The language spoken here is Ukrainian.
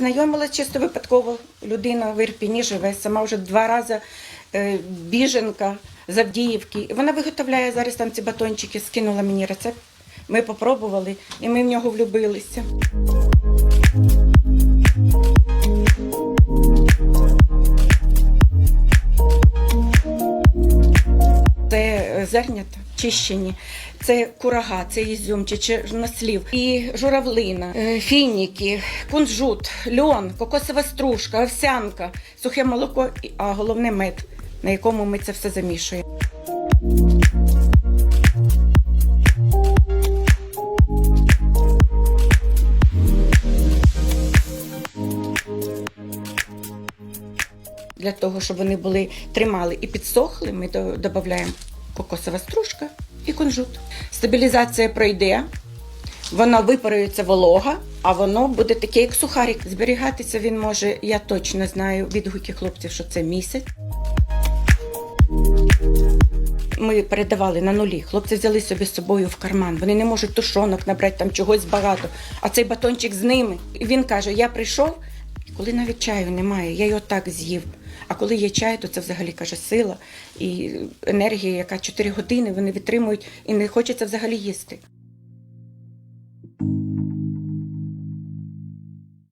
Знайомила чисто випадково людина в Ірпіні живе, сама вже два рази е, біженка з Авдіївки. Вона виготовляє зараз там ці батончики, скинула мені рецепт. Ми попробували і ми в нього влюбилися. Це е, зернята чищені, це курага, це ізюм, чорнослів, і журавлина, е, фініки, кунжут, льон, кокосова стружка, овсянка, сухе молоко, а головне мед, на якому ми це все замішуємо. Для того, щоб вони були тримали і підсохли, ми додаємо кокосова стружка і кунжут. Стабілізація пройде, воно випарується волога, а воно буде таке, як сухарик. Зберігатися він може, я точно знаю відгуки хлопців, що це місяць. Ми передавали на нулі. Хлопці взяли собі з собою в карман. Вони не можуть тушонок набрати там чогось багато. А цей батончик з ними. І він каже: Я прийшов, коли навіть чаю немає, я його так з'їв. А коли є чай, то це взагалі каже сила і енергія, яка 4 години вони витримують і не хочеться взагалі їсти.